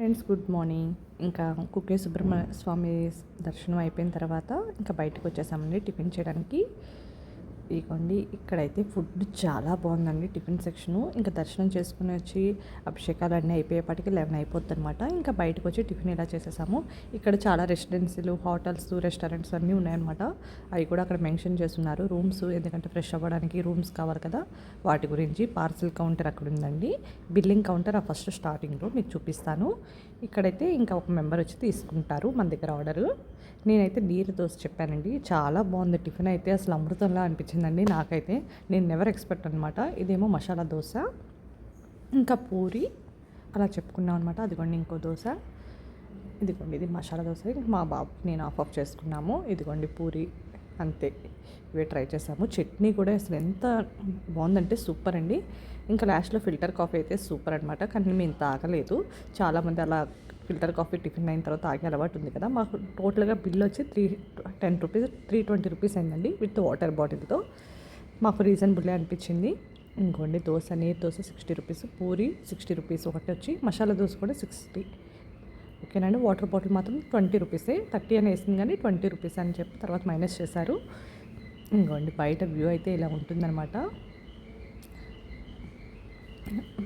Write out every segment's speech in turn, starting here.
Friends good morning. ఇంకా కుక్కే సుబ్రహ్మణ్య స్వామి దర్శనం అయిపోయిన తర్వాత ఇంకా బయటకు వచ్చేసామండి టిఫిన్ చేయడానికి. ఇదిగోండి ఇక్కడైతే ఫుడ్ చాలా బాగుందండి టిఫిన్ సెక్షను. ఇంకా దర్శనం చేసుకుని వచ్చి అభిషేకాలు అన్నీ అయిపోయేపాటికి లెవెన్ అయిపోద్ది అనమాట ఇంకా బయటకు వచ్చి టిఫిన్ ఇలా చేసేసాము ఇక్కడ చాలా రెసిడెన్సీలు హోటల్స్ రెస్టారెంట్స్ అన్నీ ఉన్నాయన్నమాట. అవి కూడా అక్కడ మెన్షన్ చేస్తున్నారు. రూమ్స్ ఎందుకంటే ఫ్రెష్ అవ్వడానికి రూమ్స్ కావాలి కదా. వాటి గురించి పార్సిల్ కౌంటర్ అక్కడ ఉందండి. బిల్లింగ్ కౌంటర్ ఆ ఫస్ట్ స్టార్టింగ్లో మీకు చూపిస్తాను. ఇక్కడైతే ఇంకా ఒక మెంబర్ వచ్చి తీసుకుంటారు మన దగ్గర ఆర్డరు. నేనైతే నీరు దోశ చెప్పానండి. చాలా బాగుంది టిఫిన్ అయితే. అసలు అమృతంలా అనిపించిందండి నాకైతే. నేను నెవర్ ఎక్స్పెక్ట్ అనమాట ఇదేమో మసాలా దోశ ఇంకా పూరి అలా చెప్పుకున్నాం అనమాట అదిగోండి ఇంకో దోశ. ఇదిగోండి ఇది మసాలా దోశ. మా బాబు నేను ఆఫ్ ఆఫ్ చేసుకున్నాము. ఇదిగోండి పూరి అంతే. ఇవే ట్రై చేసాము. చట్నీ కూడా అసలు ఎంత బాగుందంటే సూపర్ అండి. ఇంకా లాస్ట్లో ఫిల్టర్ కాఫీ అయితే సూపర్ అనమాట కానీ మేము తాగలేదు. చాలామంది అలా ఫిల్టర్ కాఫీ టిఫిన్ అయిన తర్వాత తాగే అలవాటు ఉంది కదా మాకు టోటల్గా బిల్ వచ్చి three ten rupees three twenty rupees అయిందండి విత్ వాటర్ బాటిల్తో. మాకు రీజనబుల్లే అనిపించింది. ఇంకోండి దోశ నీరు dosa sixty rupees puri sixty rupees ఒకటి వచ్చి మసాలా దోశ కూడా సిక్స్టీ. ఓకేనండి వాటర్ బాటిల్ మాత్రం ట్వంటీ రూపీసే థర్టీ అని వేసింది కానీ ట్వంటీ రూపీస్ అని చెప్పి తర్వాత మైనస్ చేశారు. ఇంకోండి బయట వ్యూ అయితే ఇలా ఉంటుందన్నమాట.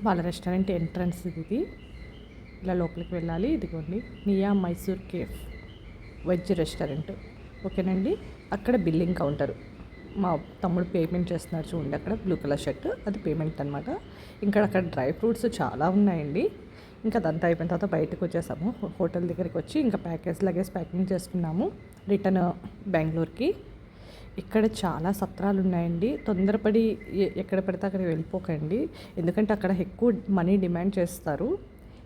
వాళ్ళ రెస్టారెంట్ ఎంట్రన్స్ ఇది. ఇలా లోపలికి వెళ్ళాలి. ఇదిగోండి నియా మైసూర్ కేఫ్ వెజ్ రెస్టారెంట్. ఓకేనండి? అక్కడ బిల్లింగ్ కౌంటర్. మా తమ్ముడు పేమెంట్ చేస్తున్నారు చూడండి అక్కడ బ్లూ కలర్ షర్ట్. అది పేమెంట్ అనమాట ఇంకా అక్కడ డ్రై ఫ్రూట్స్ చాలా ఉన్నాయండి. ఇంకా అదంతా అయిపోయిన తర్వాత బయటకు వచ్చేసాము. హోటల్ దగ్గరికి వచ్చి ఇంకా ప్యాకేజ్ లగేజ్ ప్యాకింగ్ చేసుకున్నాము. రిటర్న్ బెంగళూరుకి. ఇక్కడ చాలా సత్రాలు ఉన్నాయండి. తొందరపడి ఎక్కడ పడితే అక్కడ వెళ్ళిపోకండి. ఎందుకంటే అక్కడ ఎక్కువ మనీ డిమాండ్ చేస్తారు.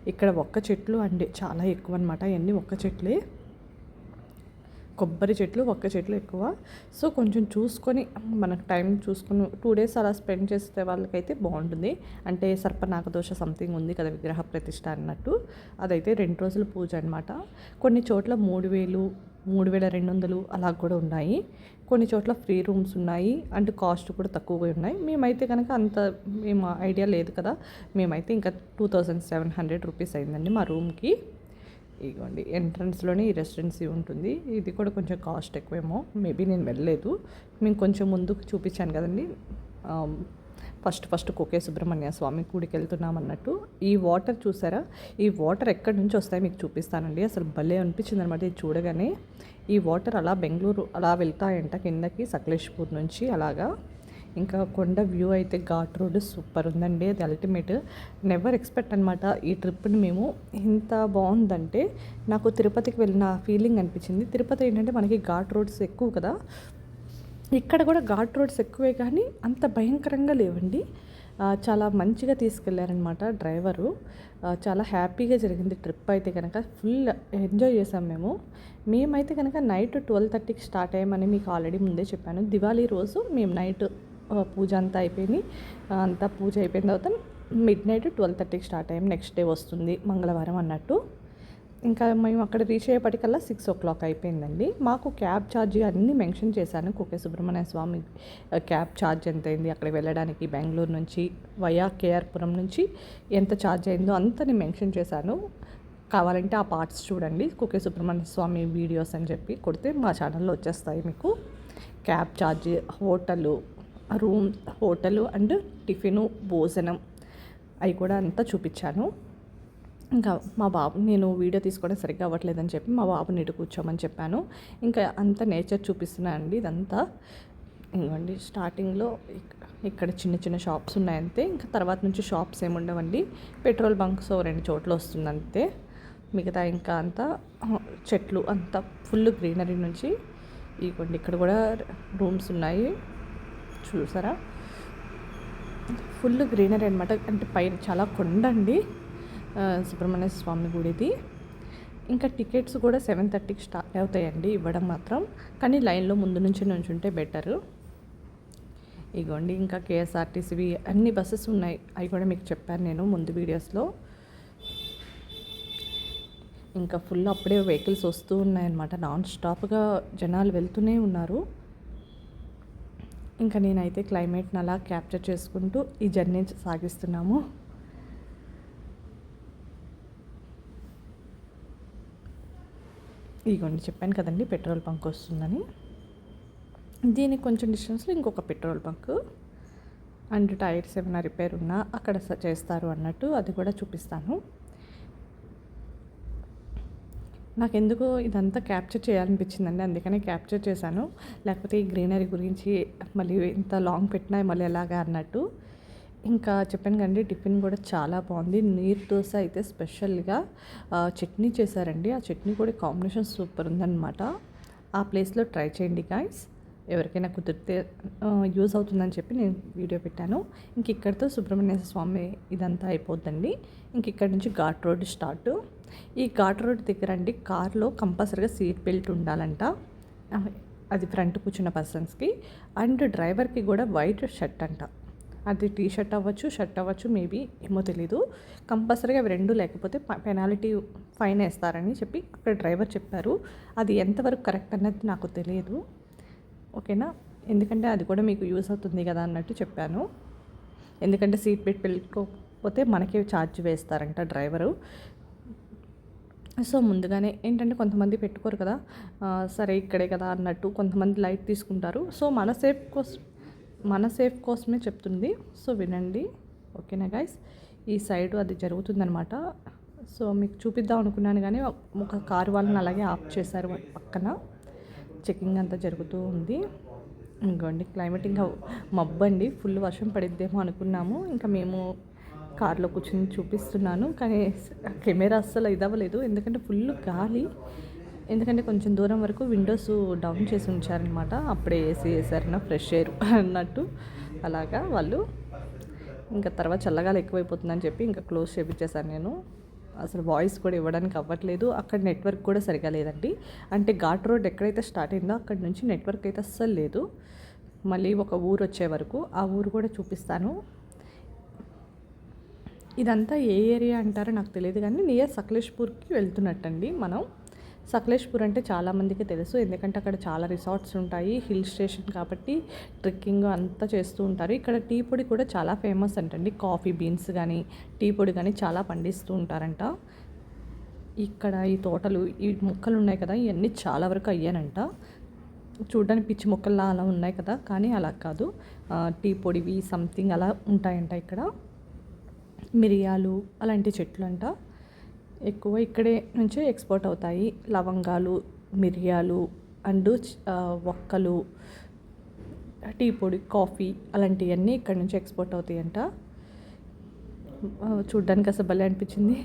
ఇక్కడ ఒక్క చెట్లు అండి చాలా ఎక్కువ అనమాట అవన్నీ ఒక్క చెట్లే? కొబ్బరి చెట్లు ఒక్క చెట్లు ఎక్కువ. సో కొంచెం చూసుకొని మనకు టైం చూసుకుని టూ డేస్ అలా స్పెండ్ చేస్తే వాళ్ళకైతే బాగుంటుంది. అంటే సర్పనాగదోష సంథింగ్ ఉంది కదా విగ్రహ ప్రతిష్ట అన్నట్టు. అదైతే రెండు రోజుల పూజ అనమాట కొన్ని చోట్ల మూడు వేలు మూడు వేల రెండు వందలు అలా కూడా ఉన్నాయి. కొన్ని చోట్ల ఫ్రీ రూమ్స్ ఉన్నాయి. అండ్ కాస్ట్ కూడా తక్కువగా ఉన్నాయి. మేమైతే కనుక అంత మేము ఐడియా లేదు కదా. మేమైతే ఇంకా two thousand seven hundred rupees అయిందండి మా రూమ్కి. ఇదిగోండి ఎంట్రన్స్లోనే ఈ రెసిడెన్సీ ఉంటుంది. ఇది కూడా కొంచెం కాస్ట్ ఎక్కువేమో. మేబీ నేను వెళ్ళలేదు. మేము కొంచెం ముందుకు చూపించాను కదండి. ఫస్ట్ ఫస్ట్ కోకే సుబ్రహ్మణ్య స్వామి గుడికి వెళ్తున్నాం అన్నట్టు. ఈ వాటర్ చూసారా? ఈ వాటర్ ఎక్కడి నుంచి వస్తాయి మీకు చూపిస్తానండి. అసలు భలే అనిపించింది అనమాట ఇది చూడగానే. ఈ వాటర్ అలా బెంగళూరు అలా వెళ్తాయంట కిందకి సకలేష్పూర్ నుంచి అలాగా. ఇంకా కొండ వ్యూ అయితే ఘాట్ రోడ్ సూపర్ ఉందండి. అది అల్టిమేట్ నెవర్ ఎక్స్పెక్ట్ అనమాట ఈ ట్రిప్ని మేము. ఇంత బాగుందంటే నాకు తిరుపతికి వెళ్ళిన ఫీలింగ్ అనిపించింది. తిరుపతి ఏంటంటే మనకి ఘాట్ రోడ్స్ ఎక్కువ కదా. ఇక్కడ కూడా ఘాట్ రోడ్స్ ఎక్కువే కానీ అంత భయంకరంగా లేవండి. చాలా మంచిగా తీసుకెళ్ళారనమాట డ్రైవరు. చాలా హ్యాపీగా జరిగింది ట్రిప్ అయితే కనుక ఫుల్ ఎంజాయ్ చేసాం మేము. మేమైతే కనుక నైట్ ట్వెల్వ్ థర్టీకి స్టార్ట్ అయ్యామని మీకు ఆల్రెడీ ముందే చెప్పాను. దివాళీ రోజు మేము నైట్ పూజ అంతా అయిపోయింది. అంతా పూజ అయిపోయిన తర్వాత మిడ్ నైట్ ట్వెల్వ్ థర్టీకి స్టార్ట్ అయ్యాం. నెక్స్ట్ డే వస్తుంది మంగళవారం అన్నట్టు. ఇంకా మేము అక్కడ రీచ్ అయ్యేపటికల్లా సిక్స్ ఓ క్లాక్ అయిపోయిందండి. మాకు క్యాబ్ ఛార్జ్ అన్నీ మెన్షన్ చేశాను. కుకే సుబ్రహ్మణ్య స్వామి క్యాబ్ ఛార్జ్ ఎంత అయింది అక్కడ వెళ్ళడానికి బెంగళూరు నుంచి వయా కేఆర్పురం నుంచి ఎంత ఛార్జ్ అయిందో అంత నేను మెన్షన్ చేశాను. కావాలంటే ఆ పార్ట్స్ చూడండి. కుకే సుబ్రహ్మణ్య స్వామి వీడియోస్ అని చెప్పి కొడితే మా ఛానల్లో వచ్చేస్తాయి మీకు. Cab charge hotel room hotel and tiffin భోజనం అవి కూడా అంతా చూపించాను. ఇంకా మా బాబు నేను వీడియో తీసుకోవడం సరిగ్గా అవ్వట్లేదని చెప్పి మా బాబుని ఇటు కూర్చోమని చెప్పాను. ఇంకా అంత నేచర్ చూపిస్తున్నా అండి ఇదంతా. ఇంకోండి స్టార్టింగ్లో ఇక్కడ చిన్న చిన్న షాప్స్ ఉన్నాయంతే ఇంకా తర్వాత నుంచి షాప్స్ ఏమి ఉండవండి పెట్రోల్ బంక్స్ రెండు చోట్ల వస్తుందంతే. మిగతా ఇంకా అంతా చెట్లు అంతా ఫుల్ గ్రీనరీ నుంచి ఇదిగోండి ఇక్కడ కూడా రూమ్స్ ఉన్నాయి. చూసారా? ఫుల్ గ్రీనరీ అనమాట అంటే పైన చాలా కొండ అండి. సుబ్రహ్మణ్య స్వామి గుడిది. ఇంకా టికెట్స్ కూడా సెవెన్ థర్టీకి స్టార్ట్ అవుతాయండి ఇవ్వడం మాత్రం. కానీ లైన్లో ముందు నుంచి నుంచుంటే బెటరు. ఇగోండి ఇంకా కేఎస్ఆర్టీసీవి అన్ని బస్సెస్ ఉన్నాయి. అవి కూడా మీకు చెప్పాను నేను ముందు వీడియోస్లో. ఇంకా ఫుల్ అప్పుడే వెహికల్స్ వస్తూ ఉన్నాయన్నమాట. నాన్ స్టాప్గా జనాలు వెళ్తూనే ఉన్నారు. ఇంకా నేనైతే క్లైమేట్ని అలా క్యాప్చర్ చేసుకుంటూ ఈ జర్నీ సాగిస్తున్నాము. ఇదిగోండి చెప్పాను కదండి పెట్రోల్ బంక్ వస్తుందని. దీనికి కొంచెం డిస్టెన్స్లో ఇంకొక పెట్రోల్ బంక్ అండ్ టైర్స్ ఏమైనా రిపేర్ ఉన్నా అక్కడ స- చేస్తారు అన్నట్టు అది కూడా చూపిస్తాను. నాకు ఇదంతా క్యాప్చర్ చేయాలనిపించిందండి. అందుకనే క్యాప్చర్ చేశాను. లేకపోతే ఈ గ్రీనరీ గురించి మళ్ళీ ఇంత లాంగ్ పెట్టినా మళ్ళీ ఎలాగా అన్నట్టు. ఇంకా చెప్పాను కండి టిఫిన్ కూడా చాలా బాగుంది. నీరు దోశ అయితే స్పెషల్గా చట్నీ చేశారండి. ఆ చట్నీ కూడా కాంబినేషన్ సూపర్ ఉందన్నమాట. ఆ ప్లేస్లో ట్రై చేయండి గాయస్. ఎవరికైనా కుదిరితే యూజ్ అవుతుందని చెప్పి నేను వీడియో పెట్టాను. ఇంక ఇక్కడితో సుబ్రహ్మణ్య స్వామి ఇదంతా అయిపోద్దండి. ఇంక ఇక్కడి నుంచి ఘాట్ రోడ్ స్టార్ట్. ఈ ఘాట్ రోడ్ దగ్గర అండి కార్లో కంపల్సరీగా సీట్ బెల్ట్ ఉండాలంట. అది ఫ్రంట్ కూర్చున్న పర్సన్స్కి. అండ్ డ్రైవర్కి కూడా వైట్ షర్ట్ అంట. అది టీ షర్ట్ అవ్వచ్చు షర్ట్ అవ్వచ్చు మేబీ ఏమో తెలీదు. కంపల్సరీగా అవి రెండు లేకపోతే పెనాల్టీ ఫైన్ వేస్తారని చెప్పి అక్కడ డ్రైవర్ చెప్పారు. అది ఎంతవరకు కరెక్ట్ అన్నది నాకు తెలియదు. ఓకేనా? ఎందుకంటే అది కూడా మీకు యూస్ అవుతుంది కదా అన్నట్టు చెప్పాను. ఎందుకంటే సీట్ బెల్ట్ పెట్టుకోకపోతే మనకే ఛార్జ్ వేస్తారంట డ్రైవరు. సో ముందుగానే ఏంటంటే కొంతమంది పెట్టుకోరు కదా సరే ఇక్కడే కదా అన్నట్టు కొంతమంది లైట్ తీసుకుంటారు. సో మన సేఫ్ కోసం మన సేఫ్ కోసమే చెప్తుంది. సో వినండి ఓకేనా గైస్ ఈ సైడ్ అది జరుగుతుందనమాట సో మీకు చూపిద్దాం అనుకున్నాను కానీ ఒక కారు వాళ్ళని అలాగే ఆఫ్ చేశారు పక్కన. చెకింగ్ అంతా జరుగుతూ ఉంది. ఇంకోండి క్లైమేట్ ఇంకా మబ్బు అండి ఫుల్ వర్షం పడిద్దేమో అనుకున్నాము. ఇంకా మేము కార్లో కూర్చొని చూపిస్తున్నాను. కానీ కెమెరా అస్సలు ఇదవ్వలేదు ఎందుకంటే ఫుల్ గాలి. ఎందుకంటే కొంచెం దూరం వరకు విండోస్ డౌన్ చేసి ఉంచారనమాట. అప్పుడే ఏసీ వేసారన్నా ఫ్రెష్ ఎయిర్ అన్నట్టు. అలాగా వాళ్ళు ఇంకా తర్వాత చల్లగాలు ఎక్కువైపోతుందని చెప్పి ఇంకా క్లోజ్ చేపించేశాను నేను. అసలు వాయిస్ కూడా ఇవ్వడానికి అవ్వట్లేదు. అక్కడ నెట్వర్క్ కూడా సరిగా లేదండి. అంటే ఘాట్ రోడ్ ఎక్కడైతే స్టార్ట్ అయిందో అక్కడ నుంచి నెట్వర్క్ అయితే అస్సలు లేదు. మళ్ళీ ఒక ఊరు వచ్చే వరకు ఆ ఊరు కూడా చూపిస్తాను. ఇదంతా ఏ ఏరియా అంటారో నాకు తెలియదు కానీ నియర్ సకలేష్పూర్కి వెళ్తున్నట్టండి మనం. సకలేష్పూర్ అంటే చాలామందికి తెలుసు ఎందుకంటే అక్కడ చాలా రిసార్ట్స్ ఉంటాయి హిల్ స్టేషన్ కాబట్టి ట్రెక్కింగ్ అంతా చేస్తూ ఉంటారు. ఇక్కడ టీ పొడి కూడా చాలా ఫేమస్ అంటండి. కాఫీ బీన్స్ కానీ టీ పొడి కానీ చాలా పండిస్తూ ఉంటారంట. ఇక్కడ ఈ తోటలు ఈ మొక్కలు ఉన్నాయి కదా ఇవన్నీ చాలా వరకు అయ్యానంట చూడడానికి పిచ్చి మొక్కల్లా అలా ఉన్నాయి కదా కానీ అలా కాదు. టీ పొడివి సంథింగ్ అలా ఉంటాయంట ఇక్కడ. మిరియాలు అలాంటి చెట్లు అంట ఎక్కువ ఇక్కడే నుంచే ఎక్స్పోర్ట్ అవుతాయి. లవంగాలు మిరియాలు అండ్ ఒక్కలు టీ పొడి కాఫీ అలాంటివన్నీ ఇక్కడ నుంచి ఎక్స్పోర్ట్ అవుతాయంట. చూడ్డానికి అసలు భలే అనిపించింది.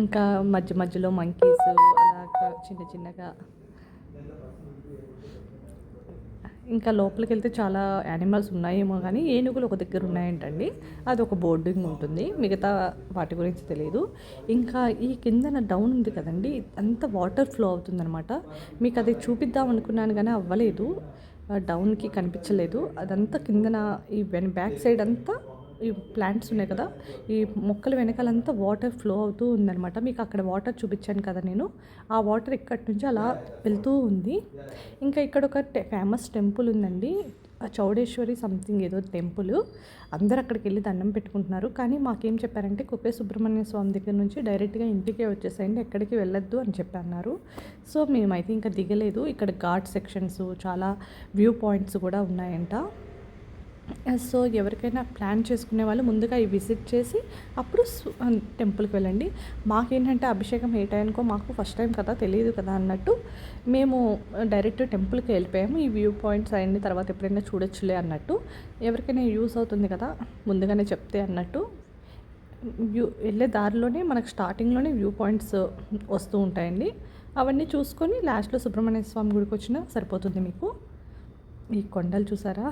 ఇంకా మధ్య మధ్యలో మంకీస్ అలాగా చిన్న చిన్నగా. ఇంకా లోపలికి వెళ్తే చాలా యానిమల్స్ ఉన్నాయేమో కానీ ఏనుగులు ఒక దగ్గర ఉన్నాయంటండి. అది ఒక బోర్డింగ్ ఉంటుంది. మిగతా వాటి గురించి తెలియదు ఇంకా ఈ కిందన డౌన్ ఉంది కదండి. అంత వాటర్ ఫ్లో అవుతుందనమాట మీకు అది చూపిద్దాం అనుకున్నాను కానీ అవ్వలేదు. డౌన్కి కనిపించలేదు. అదంతా కిందన ఈ వెన్ బ్యాక్ సైడ్ అంతా ఈ ప్లాంట్స్ ఉన్నాయి కదా ఈ మొక్కల వెనకాలంతా వాటర్ ఫ్లో అవుతూ ఉందనమాట మీకు అక్కడ వాటర్ చూపించాను కదా నేను. ఆ వాటర్ ఇక్కడి నుంచి అలా వెళ్తూ ఉంది. ఇంకా ఇక్కడ ఒక ఫేమస్ టెంపుల్ ఉందండి. ఆ చౌడేశ్వరి సంథింగ్ ఏదో టెంపుల్. అందరు అక్కడికి వెళ్ళి దండం పెట్టుకుంటున్నారు. కానీ మాకేం చెప్పారంటే కుప్పే సుబ్రహ్మణ్య స్వామి దగ్గర నుంచి డైరెక్ట్గా ఇంటికే వచ్చేసేయండి ఎక్కడికి వెళ్ళొద్దు అని చెప్పి అన్నారు సో మేమైతే ఇంకా దిగలేదు. ఇక్కడ ఘాట్ సెక్షన్స్ చాలా వ్యూ పాయింట్స్ కూడా ఉన్నాయంట. సో ఎవరికైనా ప్లాన్ చేసుకునే వాళ్ళు ముందుగా ఈ విజిట్ చేసి అప్పుడు టెంపుల్కి వెళ్ళండి. మాకేంటంటే అభిషేకం ఏ టైంకో మాకు ఫస్ట్ టైం కదా తెలియదు కదా అన్నట్టు మేము డైరెక్ట్ టెంపుల్కి వెళ్ళిపోయాము. ఈ వ్యూ పాయింట్స్ అవన్నీ తర్వాత ఎప్పుడైనా చూడొచ్చులే అన్నట్టు. ఎవరికైనా యూస్ అవుతుంది కదా ముందుగానే చెప్తే అన్నట్టు. వ్యూ వెళ్ళే దారిలోనే మనకు స్టార్టింగ్లోనే వ్యూ పాయింట్స్ వస్తూ ఉంటాయండి. అవన్నీ చూసుకొని లాస్ట్లో సుబ్రహ్మణ్య స్వామి గుడికి వచ్చినా సరిపోతుంది మీకు. ఈ కొండలు చూసారా?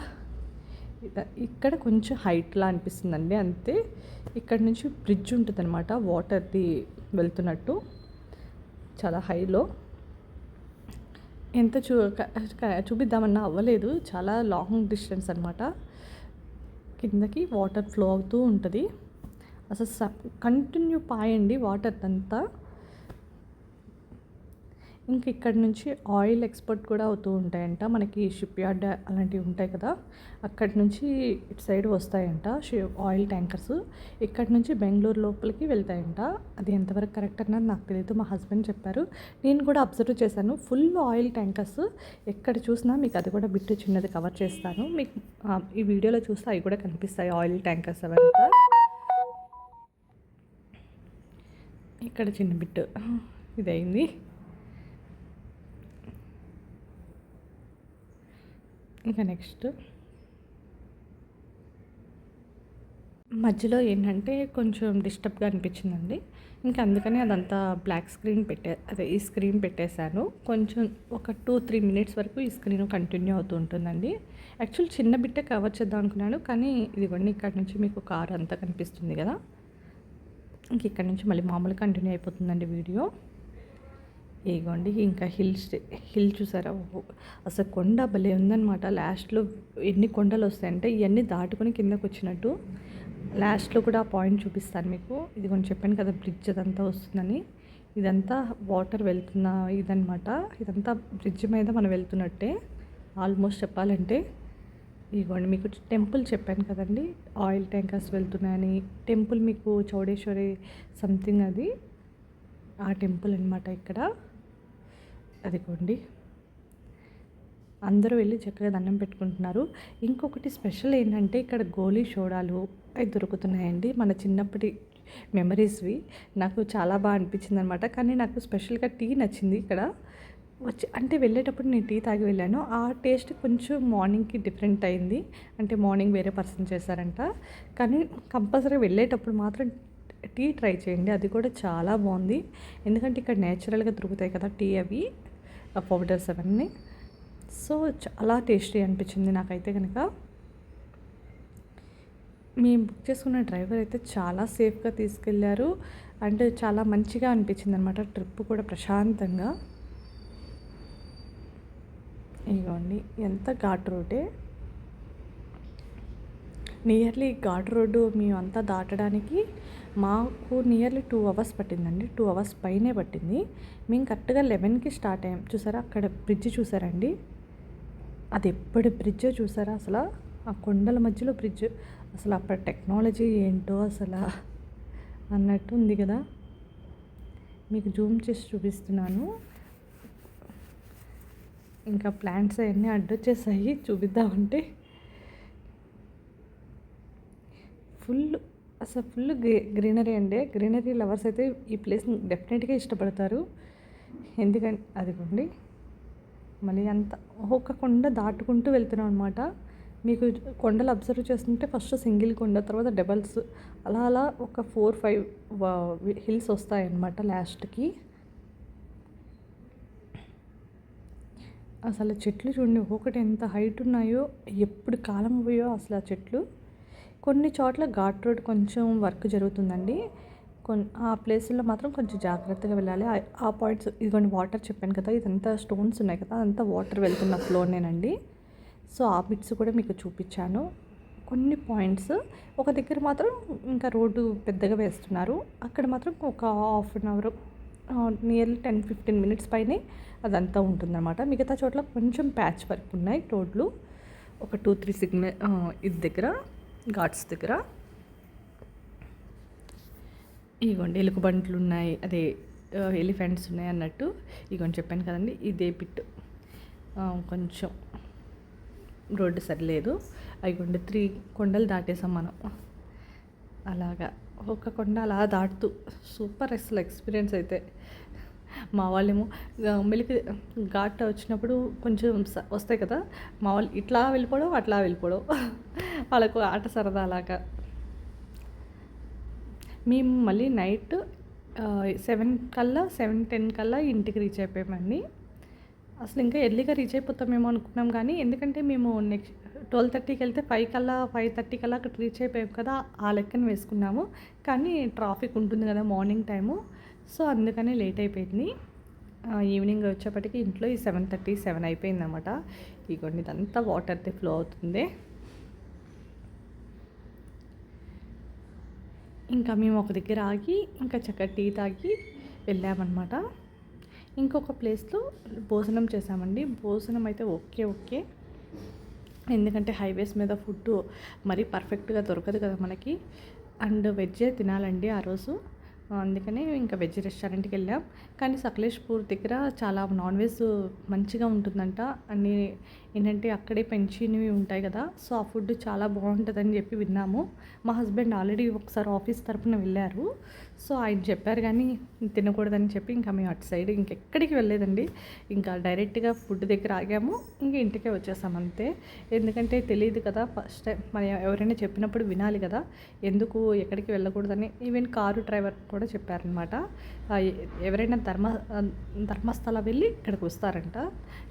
ఇక్కడ కొంచెం హైట్లా అనిపిస్తుందండి. అంతే ఇక్కడ నుంచి బ్రిడ్జ్ ఉంటుంది అనమాట వాటర్ది వెళ్తున్నట్టు చాలా హైలో. ఎంత చూ చూపిద్దామన్నా అవ్వలేదు చాలా లాంగ్ డిస్టెన్స్ అనమాట కిందకి వాటర్ ఫ్లో అవుతూ ఉంటుంది. అసలు స కంటిన్యూ పాయండి వాటర్ అంతా. ఇంక ఇక్కడ నుంచి ఆయిల్ ఎక్స్పోర్ట్ కూడా అవుతూ ఉంటాయంట. మనకి షిప్ యార్డ్ అలాంటివి ఉంటాయి కదా అక్కడి నుంచి ఇటు సైడ్ వస్తాయంట ఆయిల్ ట్యాంకర్స్. ఇక్కడ నుంచి బెంగళూరు లోపలికి వెళ్తాయంట. అది ఎంతవరకు కరెక్ట్ అన్నది నాకు తెలియదు మా హస్బెండ్ చెప్పారు. నేను కూడా అబ్జర్వ్ చేశాను ఫుల్ ఆయిల్ ట్యాంకర్స్. ఎక్కడ చూసినా మీకు అది కూడా బిట్టు చిన్నది కవర్ చేస్తాను. మీకు ఈ వీడియోలో చూస్తే అవి కూడా కనిపిస్తాయి ఆయిల్ ట్యాంకర్స్ అవంతా. ఇక్కడ చిన్న బిట్టు ఇదైంది ఇంకా నెక్స్ట్ మధ్యలో ఏంటంటే కొంచెం డిస్టర్బ్గా అనిపించిందండి. ఇంకా అందుకని అదంతా బ్లాక్ స్క్రీన్ పెట్టే అదే ఈ స్క్రీన్ పెట్టేశాను. కొంచెం ఒక టూ త్రీ మినిట్స్ వరకు ఈ స్క్రీన్ కంటిన్యూ అవుతూ ఉంటుందండి. యాక్చువల్ చిన్న బిట్టే కవర్ చేద్దాం అనుకున్నాను కానీ ఇదిగోండి ఇక్కడ నుంచి మీకు కార్ అంతా కనిపిస్తుంది కదా. ఇంక ఇక్కడ నుంచి మళ్ళీ మామూలు కంటిన్యూ అయిపోతుందండి వీడియో. ఇగోండి ఇంకా హిల్ హిల్ చూసారా? ఓ, అసలు కొండ భలే ఉందన్నమాట. లాస్ట్లో ఎన్ని కొండలు వస్తాయంటే ఇవన్నీ దాటుకొని కిందకు వచ్చినట్టు. లాస్ట్లో కూడా ఆ పాయింట్ చూపిస్తాను మీకు. ఇది కొంచెం చెప్పాను కదా బ్రిడ్జ్ అదంతా వస్తుందని. ఇదంతా వాటర్ వెళ్తున్న ఇదనమాట ఇదంతా బ్రిడ్జ్ మీద మనం వెళ్తున్నట్టే. ఆల్మోస్ట్ చెప్పాలంటే. ఇదిగోండి మీకు టెంపుల్ చెప్పాను కదండి. Oil tankers వెళ్తున్నాయని. టెంపుల్ మీకు చౌడేశ్వరి సంథింగ్ అది. ఆ టెంపుల్ అనమాట ఇక్కడ. అదిగోండి. అందరూ వెళ్ళి చక్కగా దండం పెట్టుకుంటున్నారు. ఇంకొకటి స్పెషల్ ఏంటంటే ఇక్కడ గోళీ సోడాలు అవి దొరుకుతున్నాయండి. మన చిన్నప్పటి మెమరీస్వి. నాకు చాలా బాగా అనిపించింది అనమాట కానీ నాకు స్పెషల్గా టీ నచ్చింది ఇక్కడ. వచ్చి అంటే వెళ్ళేటప్పుడు నేను టీ తాగి వెళ్ళాను. ఆ టేస్ట్ కొంచెం మార్నింగ్కి డిఫరెంట్ అయింది. అంటే మార్నింగ్ వేరే పర్సన్ చేశారంట. కానీ కంపల్సరీ వెళ్ళేటప్పుడు మాత్రం టీ ట్రై చేయండి. అది కూడా చాలా బాగుంది. ఎందుకంటే ఇక్కడ నేచురల్గా దొరుకుతాయి కదా టీ అవి. ఆ పౌడర్స్ అవన్నీ. సో చాలా టేస్టీ అనిపించింది నాకైతే కనుక మేము బుక్ చేసుకున్న డ్రైవర్ అయితే చాలా సేఫ్గా తీసుకెళ్ళారు అండ్ చాలా మంచిగా అనిపించింది అనమాట ట్రిప్ కూడా ప్రశాంతంగా. ఇదిగోండి ఎంత ఘాట్ రోడ్డే. నియర్లీ ఘాట్ రోడ్డు మేము అంతా దాటడానికి మాకు నియర్లీ టూ అవర్స్ పట్టిందండి. టూ అవర్స్ పైనే పట్టింది. మేము కరెక్ట్గా లెవెన్కి స్టార్ట్ అయ్యాం. చూసారా? అక్కడ బ్రిడ్జ్ చూసారండి? అది ఎప్పటి బ్రిడ్జో చూసారా? అసలు ఆ కొండల మధ్యలో బ్రిడ్జ్ అసలు అప్పటి టెక్నాలజీ ఏంటో అసలు అన్నట్టు ఉంది కదా? మీకు జూమ్ చేసి చూపిస్తున్నాను. ఇంకా ప్లాంట్స్ అవన్నీ అడ్డొచ్చేసాయి చూపిద్దామంటే. ఫుల్ అసలు ఫుల్ గ్రీ గ్రీనరీ అండి. గ్రీనరీ లవర్స్ అయితే ఈ ప్లేస్ని డెఫినెట్గా ఇష్టపడతారు. ఎందుకంటే అదిగోండి. మళ్ళీ అంత ఒక కొండ దాటుకుంటూ వెళ్తున్నాం అనమాట మీకు కొండలు అబ్జర్వ్ చేస్తుంటే ఫస్ట్ సింగిల్ కొండ తర్వాత డబల్స్. అలా అలా ఒక ఫోర్ ఫైవ్ హిల్స్ వస్తాయన్నమాట లాస్ట్కి. అసలు చెట్లు చూడండి ఒక్కొక్కటి ఎంత హైట్ ఉన్నాయో ఎప్పుడు కాలం పోయో అసలు ఆ చెట్లు. కొన్ని చోట్ల ఘాట్ రోడ్ కొంచెం వర్క్ జరుగుతుందండి. కొన్ ఆ ప్లేసుల్లో మాత్రం కొంచెం జాగ్రత్తగా వెళ్ళాలి. ఆ- ఆ పాయింట్స్ ఇదిగోండి వాటర్ చెప్పాను కదా ఇదంతా స్టోన్స్ ఉన్నాయి కదా అదంతా వాటర్ వెళ్తున్న ఫ్లోనేనండి సో ఆ బిట్స్ కూడా మీకు చూపించాను. కొన్ని పాయింట్స్ ఒక దగ్గర మాత్రం ఇంకా రోడ్డు పెద్దగా వేస్తున్నారు. అక్కడ మాత్రం ఒక half an hour nearly ten fifteen minutes పైనే అదంతా ఉంటుందన్నమాట. మిగతా చోట్ల కొంచెం ప్యాచ్ వర్క్ ఉన్నాయి రోడ్లు. ఒక టూ త్రీ సిగ్నల్ ఇది దగ్గర. ఘాట్స్ దగ్గర. ఇగోండి ఎలుకబంట్లు ఉన్నాయి. అదే ఎలిఫెంట్స్ ఉన్నాయి అన్నట్టు. ఇగోండి చెప్పాను కదండి ఇదే పిట్ కొంచెం రోడ్డు సరిలేదు. అయిగోండి త్రీ కొండలు దాటేసాం మనం. అలాగా. ఒక కొండ అలా దాటుతూ. సూపర్ అసలు ఎక్స్పీరియన్స్ అయితే. మా వాళ్ళేమో మిల్క్ మెలికి ఘాట్ వచ్చినప్పుడు కొంచెం స- వస్తాయి కదా మా వాళ్ళు ఇట్లా వెళ్ళిపోవడం అట్లా వెళ్ళిపోవడం. వాళ్ళకు ఆట సరదా అలాగా మేము మళ్ళీ నైట్ సెవెన్ కల్లా సెవెన్ టెన్ కల్లా ఇంటికి రీచ్ అయిపోయామండి. అసలు ఇంకా ఎర్లీగా రీచ్ అయిపోతామేమో అనుకున్నాం కానీ ఎందుకంటే మేము నెక్స్ట్ ట్వెల్వ్ థర్టీకి వెళ్తే ఫైవ్ కల్లా ఫైవ్ థర్టీ కల్లా అక్కడ రీచ్ అయిపోయాం కదా ఆ లెక్కన వేసుకున్నాము. కానీ ట్రాఫిక్ ఉంటుంది కదా మార్నింగ్ టైము. సో అందుకనే లేట్ అయిపోయింది. ఈవినింగ్ వచ్చేప్పటికి ఇంట్లో ఈ సెవెన్ థర్టీ సెవెన్ అయిపోయిందన్నమాట. ఇగోండి ఇదంతా వాటర్తో ఫ్లో అవుతుంది. ఇంకా మేము ఒక దగ్గర ఆగి ఇంకా చక్కగా టీ తాగి వెళ్ళామన్నమాట. ఇంకొక ప్లేస్లో భోజనం చేసామండి భోజనం అయితే ఓకే ఓకే. ఎందుకంటే హైవేస్ మీద ఫుడ్ మరీ పర్ఫెక్ట్గా దొరకదు కదా మనకి. అండ్ వెజ్జే తినాలండి ఆ రోజు. అందుకనే ఇంకా వెజ్ రెస్టారెంట్కి వెళ్ళాం. కానీ సకలేష్పూర్ దగ్గర చాలా నాన్ వెజ్ మంచిగా ఉంటుందంట. అన్నీ ఏంటంటే అక్కడే పెంచినవి ఉంటాయి కదా సో ఆ ఫుడ్ చాలా బాగుంటుందని చెప్పి విన్నాము. మా హస్బెండ్ ఆల్రెడీ ఒకసారి ఆఫీస్ తరపున వెళ్ళారు. సో ఆయన చెప్పారు కానీ తినకూడదని చెప్పి ఇంకా మేము అటు సైడ్ ఇంకెక్కడికి వెళ్ళలేదండి. ఇంకా డైరెక్ట్గా ఫుడ్ దగ్గర ఆగాము. ఇంకా ఇంటికే వచ్చేసాం అంతే. ఎందుకంటే తెలియదు కదా ఫస్ట్ టైం మనం ఎవరైనా చెప్పినప్పుడు వినాలి కదా ఎందుకు ఎక్కడికి వెళ్ళకూడదని. ఈవెన్ కారు డ్రైవర్ కూడా చెప్పారనమాట ఎవరైనా ధర్మ ధర్మస్థల వెళ్ళి ఇక్కడికి వస్తారంట.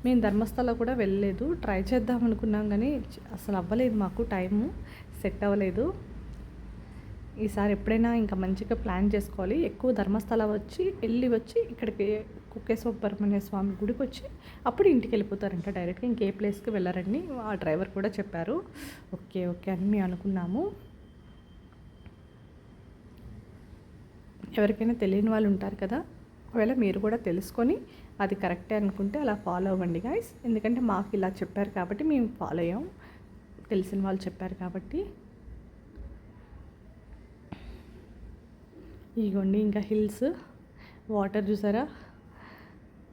మేము ధర్మస్థల కూడా వెళ్ళలేదు. ట్రై చేద్దాం అనుకున్నాం కానీ అసలు అవ్వలేదు మాకు టైము సెట్ అవ్వలేదు. ఈసారి ఎప్పుడైనా ఇంకా మంచిగా ప్లాన్ చేసుకోవాలి. ఎక్కువ ధర్మస్థలం వచ్చి వెళ్ళి వచ్చి ఇక్కడికి కుక్కేశ్వర సుబ్రహ్మణ్య స్వామి గుడికి వచ్చి అప్పుడు ఇంటికి వెళ్ళిపోతారంట. డైరెక్ట్గా ఇంకే ప్లేస్కి వెళ్ళారని ఆ డ్రైవర్ కూడా చెప్పారు. ఓకే ఓకే అని మేము అనుకున్నాము. ఎవరికైనా తెలియని వాళ్ళు ఉంటారు కదా ఒకవేళ మీరు కూడా తెలుసుకొని అది కరెక్టే అనుకుంటే అలా ఫాలో అవ్వండి గాయస్ ఎందుకంటే మాకు ఇలా చెప్పారు కాబట్టి మేము ఫాలో అయ్యాం. తెలిసిన వాళ్ళు చెప్పారు కాబట్టి. ఇగోండి ఇంకా హిల్స్. వాటర్ చూసారా?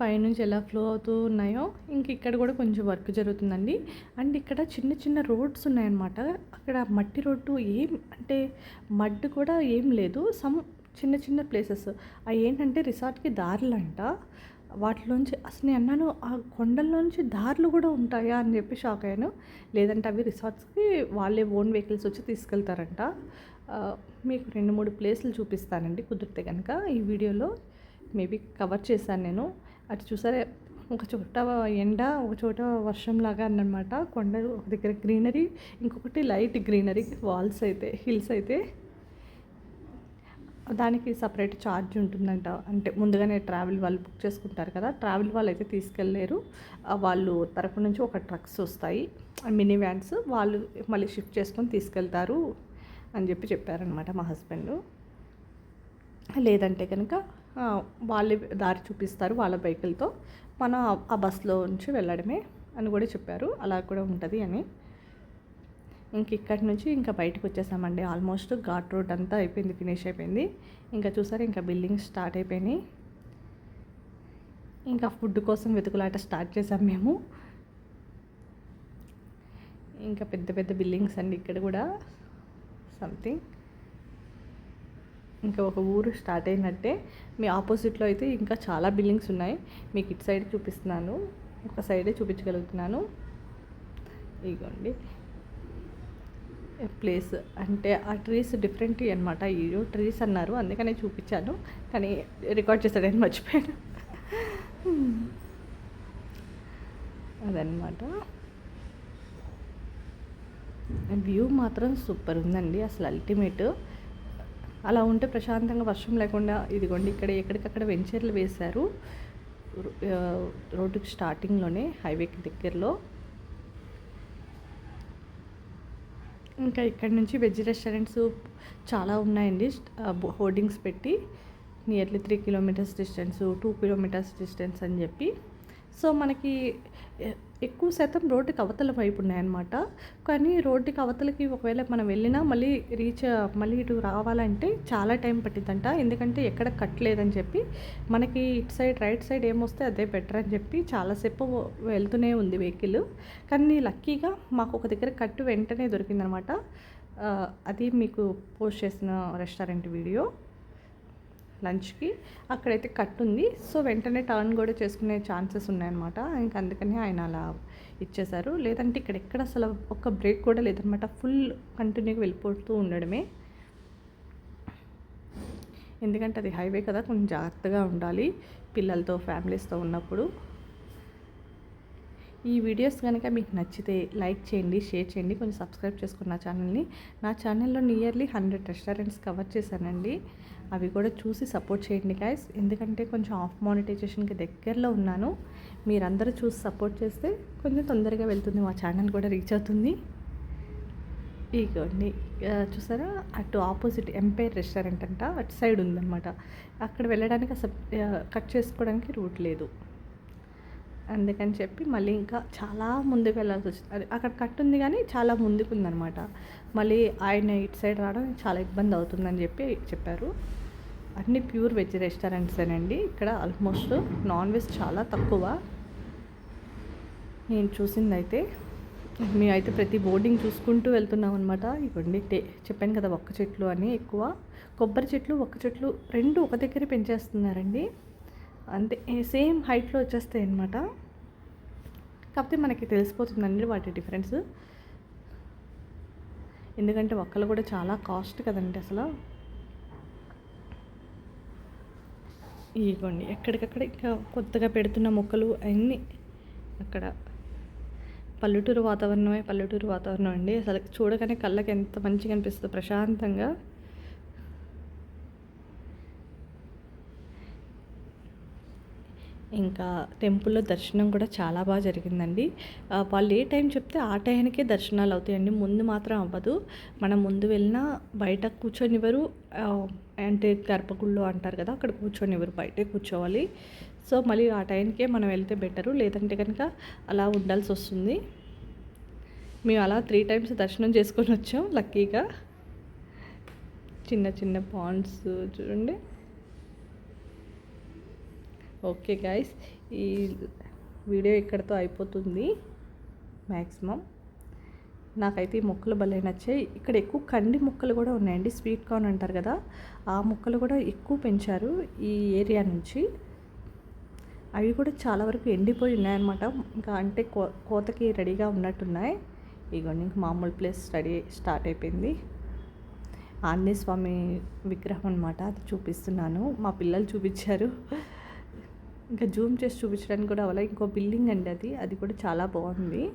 పైనుంచి ఎలా ఫ్లో అవుతూ ఉన్నాయో. ఇంక ఇక్కడ కూడా కొంచెం వర్క్ జరుగుతుందండి. అండ్ ఇక్కడ చిన్న చిన్న రోడ్స్ ఉన్నాయన్నమాట. అక్కడ మట్టి రోడ్డు ఏం అంటే మడ్ కూడా ఏం లేదు. సమ్ చిన్న చిన్న ప్లేసెస్. అవి ఏంటంటే రిసార్ట్కి దారులంట. వాటిలోంచి అసలు నేను అన్నాను ఆ కొండల్లోంచి దారులు కూడా ఉంటాయా? అని చెప్పి షాక్ అయ్యాను. లేదంటే అవి రిసార్ట్స్కి వాళ్ళే ఓన్ వెహికల్స్ వచ్చి తీసుకెళ్తారంట. మీకు రెండు మూడు ప్లేసులు చూపిస్తానండి కుదిరితే కనుక ఈ వీడియోలో మేబీ కవర్ చేశాను నేను. అటు చూసారే ఒక చోట ఎండ ఒక చోట వర్షం లాగా అన్నమాట. కొండలు ఒక దగ్గర గ్రీనరీ ఇంకొకటి లైట్ గ్రీనరీ వాల్స్ అయితే హిల్స్ అయితే. దానికి సపరేట్ ఛార్జ్ ఉంటుందంట. అంటే ముందుగానే ట్రావెల్ వాళ్ళు బుక్ చేసుకుంటారు కదా ట్రావెల్ వాళ్ళు అయితే తీసుకెళ్ళలేరు వాళ్ళు తరపు నుంచి ఒక ట్రక్స్ వస్తాయి మినీ వ్యాన్స్. వాళ్ళు మళ్ళీ షిఫ్ట్ చేసుకొని తీసుకెళ్తారు అని చెప్పి చెప్పారనమాట మా హస్బెండ్. లేదంటే కనుక వాళ్ళే దారి చూపిస్తారు వాళ్ళ బైకులతో మనం ఆ బస్సులో నుంచి వెళ్ళడమే అని కూడా చెప్పారు. అలా కూడా ఉంటుంది అని. ఇంక ఇక్కడి నుంచి ఇంకా బయటకు వచ్చేసామండి. ఆల్మోస్ట్ ఘాట్ రోడ్ అంతా అయిపోయింది ఫినిష్ అయిపోయింది. ఇంకా చూసారు ఇంకా బిల్డింగ్స్ స్టార్ట్ అయిపోయినాయి. ఇంకా ఫుడ్ కోసం వెతుకులాట స్టార్ట్ చేసాం మేము. ఇంకా పెద్ద పెద్ద బిల్డింగ్స్ అండి ఇక్కడ కూడా. సంథింగ్ ఇంకా ఒక ఊరు స్టార్ట్ అయినట్టే. మీ ఆపోజిట్లో అయితే ఇంకా చాలా బిల్డింగ్స్ ఉన్నాయి. మీకు ఇటు సైడ్ చూపిస్తున్నాను. ఒక సైడే చూపించగలుగుతున్నాను. ఇగోండి. ప్లేస్ అంటే ఆ ట్రీస్ డిఫరెంట్ అనమాట ఈ ట్రీస్ అన్నారు. అందుకనే చూపించాను. కానీ రికార్డ్ చేశాడని మర్చిపోయాను. Hmm. అదనమాట వ్యూ మాత్రం సూపర్ ఉందండి. అసలు అల్టిమేట్ అలా ఉంటే ప్రశాంతంగా వర్షం లేకుండా ఇదిగోండి ఇక్కడ ఎక్కడికక్కడ వెంచర్లు వేశారు. రోడ్డుకి స్టార్టింగ్లోనే హైవేకి దగ్గరలో. ఇంకా ఇక్కడ నుంచి వెజ్ రెస్టారెంట్స్ చాలా ఉన్నాయండి. హోర్డింగ్స్ పెట్టి nearly three kilometres distance two kilometres distance అని చెప్పి సో మనకి ఎక్కువ శాతం రోడ్డుకి అవతల వైపు ఉన్నాయన్నమాట. కానీ రోడ్డుకి అవతలకి ఒకవేళ మనం వెళ్ళినా మళ్ళీ రీచ్ మళ్ళీ ఇటు రావాలంటే చాలా టైం పట్టిందంట ఎందుకంటే ఎక్కడ కట్టలేదని చెప్పి మనకి ఇటు సైడ్ రైట్ సైడ్ ఏమొస్తే అదే బెటర్ అని చెప్పి చాలాసేపు వెళ్తూనే ఉంది వెహికల్. కానీ లక్కీగా మాకు ఒక దగ్గర కట్టు వెంటనే దొరికిందనమాట అది మీకు పోస్ట్ చేసిన రెస్టారెంట్ వీడియో. లంచ్కి. అక్కడైతే కట్ ఉంది. సో వెంటనే టర్న్ కూడా చేసుకునే ఛాన్సెస్ ఉన్నాయన్నమాట. ఇంక అందుకని ఆయన అలా ఇచ్చేశారు లేదంటే ఇక్కడ ఎక్కడ అసలు ఒక బ్రేక్ కూడా లేదనమాట ఫుల్ కంటిన్యూగా వెళ్ళిపోతూ ఉండడమే. ఎందుకంటే అది హైవే కదా కొంచెం జాగ్రత్తగా ఉండాలి పిల్లలతో ఫ్యామిలీస్తో ఉన్నప్పుడు. ఈ వీడియోస్ కనుక మీకు నచ్చితే లైక్ చేయండి షేర్ చేయండి. కొంచెం సబ్స్క్రైబ్ చేసుకున్న ఛానల్ని. నా ఛానల్లో నియర్లీ హండ్రెడ్ రెస్టారెంట్స్ కవర్ చేశానండి. అవి కూడా చూసి సపోర్ట్ చేయండి గాయస్ ఎందుకంటే కొంచెం ఆఫ్ మానిటైజేషన్కి దగ్గరలో ఉన్నాను. మీరందరూ చూసి సపోర్ట్ చేస్తే కొంచెం తొందరగా వెళ్తుంది మా ఛానల్ కూడా రీచ్ అవుతుంది. ఇగోండి. చూసారా? అటు ఆపోజిట్ ఎంపైర్ రెస్టారెంట్ అంట అటు సైడ్ ఉందన్నమాట. అక్కడ వెళ్ళడానికి అసలు కట్ చేసుకోవడానికి రూట్ లేదు. అందుకని చెప్పి మళ్ళీ ఇంకా చాలా ముందుకు వెళ్ళాల్సి వచ్చింది. అది అక్కడ కట్ ఉంది కానీ చాలా ముందుకు ఉందన్నమాట. మళ్ళీ ఆయన ఇటు సైడ్ రావడం చాలా ఇబ్బంది అవుతుందని చెప్పి చెప్పారు. అన్ని ప్యూర్ వెజ్ రెస్టారెంట్సేనండి ఇక్కడ ఆల్మోస్ట్ నాన్ వెజ్ చాలా తక్కువ. నేను చూసిందైతే మేమైతే ప్రతి బోర్డింగ్ చూసుకుంటూ వెళ్తున్నాం అనమాట ఇవ్వండి టే చెప్పాను కదా ఒక్క చెట్లు అని ఎక్కువ. కొబ్బరి చెట్లు ఒక్క చెట్లు రెండు ఒక దగ్గర పెంచేస్తున్నారండి. అంతే సేమ్ హైట్లో వచ్చేస్తాయి అనమాట కాకపోతే మనకి తెలిసిపోతుందండి వాటి డిఫరెన్స్. ఎందుకంటే ఒక్కలు కూడా చాలా కాస్ట్ కదండి అసలు. ఇదిగోండి ఎక్కడికక్కడ ఇంకా కొత్తగా పెడుతున్న మొక్కలు అన్నీ అక్కడ. పల్లెటూరు వాతావరణమే పల్లెటూరు వాతావరణం అండి. అసలు చూడగానే కళ్ళకి ఎంత మంచిగా అనిపిస్తుంది ప్రశాంతంగా. ఇంకా టెంపుల్లో దర్శనం కూడా చాలా బాగా జరిగిందండి. వాళ్ళు ఏ టైం చెప్తే ఆ టైంకే దర్శనాలు అవుతాయండి. ముందు మాత్రం అవ్వదు. మనం ముందు వెళ్ళినా బయట కూర్చొనివ్వరు. అంటే గర్భగుళ్ళు అంటారు కదా అక్కడ కూర్చొనివ్వరు బయటే కూర్చోవాలి. సో మళ్ళీ ఆ టైంకే మనం వెళ్తే బెటరు. లేదంటే కనుక అలా ఉండాల్సి వస్తుంది. మేము అలా త్రీ టైమ్స్ దర్శనం చేసుకొని వచ్చాం లక్కీగా. చిన్న చిన్న పాండ్స్ చూడండి. Okay guys. ఈ వీడియో ఇక్కడితో అయిపోతుంది. మ్యాక్సిమం నాకైతే ఈ మొక్కలు భలే నచ్చాయి. ఇక్కడ ఎక్కువ కంది మొక్కలు కూడా ఉన్నాయండి. స్వీట్ కార్న్ అంటారు కదా ఆ మొక్కలు కూడా ఎక్కువ పెంచారు ఈ ఏరియా నుంచి. అవి కూడా చాలా వరకు ఎండిపోయి ఉన్నాయన్నమాట. ఇంకా అంటే కో కోతకి రెడీగా ఉన్నట్టున్నాయి. ఇగోండి ఇంక మామూలు ప్లేస్ స్టడీ స్టార్ట్ అయిపోయింది. ఆంజనేయ స్వామి విగ్రహం అనమాట అది చూపిస్తున్నాను. మా పిల్లలు చూపించారు. ఇంకా జూమ్ చేసి చూపించడానికి కూడా అవ్వాలి. ఇంకో బిల్డింగ్ అండి అది. అది కూడా చాలా బాగుంది.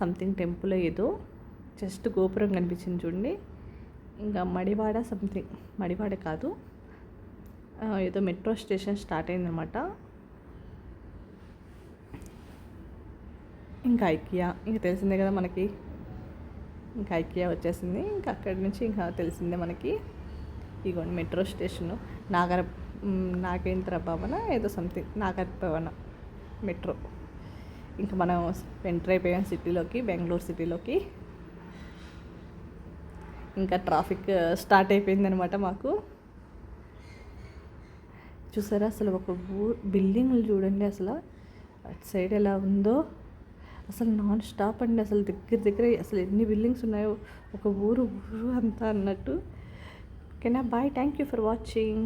సంథింగ్ టెంపుల్ ఏదో జస్ట్ గోపురం కనిపించింది చూడండి. ఇంకా మడివాడ సంథింగ్ మడివాడ కాదు. ఏదో మెట్రో స్టేషన్ స్టార్ట్ అయిందనమాట ఇంకా ఐకియా ఇంకా తెలిసిందే కదా మనకి. ఇంకా ఐకియా వచ్చేసింది. ఇంకా అక్కడి నుంచి ఇంకా తెలిసిందే మనకి. ఇగోండి మెట్రో స్టేషను నాగర నాగేంద్ర భవన ఏదో సంథింగ్ నాగర్ భవన మెట్రో ఇంకా మనం ఎంటర్ అయిపోయాం సిటీలోకి బెంగళూరు సిటీలోకి. ఇంకా ట్రాఫిక్ స్టార్ట్ uh, అయిపోయిందనమాట మాకు. చూసారా అసలు ఒక ఊ బిల్డింగ్లు చూడండి అసలు. అటు సైడ్ ఎలా ఉందో. అసలు నాన్ స్టాప్ అండి అసలు దగ్గర దగ్గర అసలు ఎన్ని బిల్డింగ్స్ ఉన్నాయో ఒక ఊరు ఊరు అంతా అన్నట్టు. ఓకేనా? Bye thank you for watching